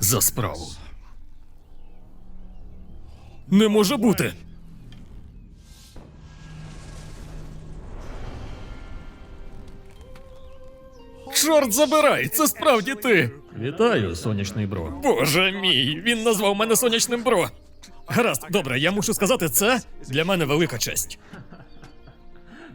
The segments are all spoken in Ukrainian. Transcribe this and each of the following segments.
За справу. Не може бути. Чорт забирай, це справді ти. Вітаю, сонячний бро. Боже мій, він назвав мене сонячним бро. Гаразд, добре, я мушу сказати, це для мене велика честь.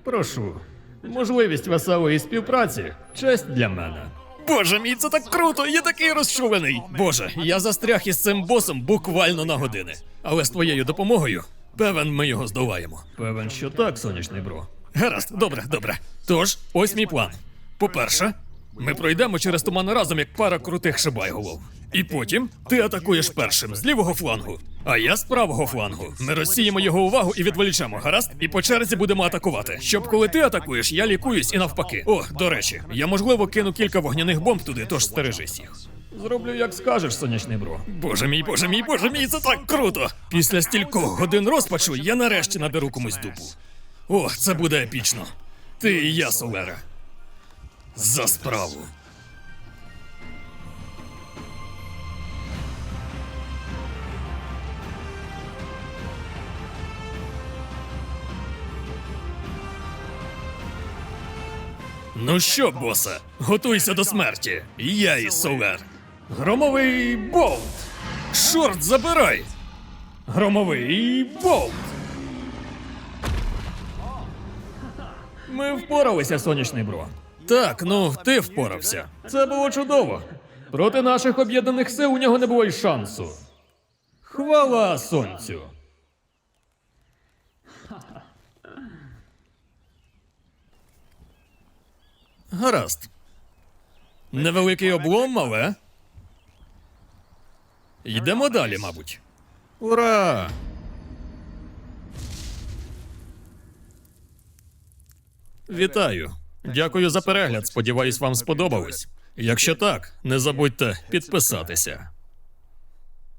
Прошу. Можливість веселої співпраці честь для мене. Боже мій, це так круто! Я такий розчулений. Боже, я застряг із цим босом буквально на години. Але з твоєю допомогою, певен, ми його здолаємо. Певен, що так, сонячний бро. Гаразд, добре, добре. Тож, ось мій план. По-перше, ми пройдемо через туман разом, як пара крутих шибайголов. І потім ти атакуєш першим з лівого флангу, а я з правого флангу. Ми розсіємо його увагу і відволічемо, гаразд? І по черзі будемо атакувати. Щоб коли ти атакуєш, я лікуюсь і навпаки. О, до речі, я можливо кину кілька вогняних бомб туди, тож стережись їх. Зроблю, як скажеш, сонячний бро. Боже мій, боже мій, боже мій, це так круто! Після стількох годин розпачу я нарешті надеру комусь дупу. О, це буде епічно. Ти і я, Солера. За справу. Ну що, босе, готуйся до смерті. Я і Солер. Громовий болт. Шорт забирай. Громовий болт. Ми впоралися, сонячний бро. Так, ну ти впорався. Це було чудово. Проти наших об'єднаних сил у нього не було й шансу. Хвала сонцю. Гаразд. Невеликий облом, але. Йдемо далі, мабуть. Ура! Вітаю. Дякую за перегляд. Сподіваюсь, вам сподобалось. Якщо так, не забудьте підписатися.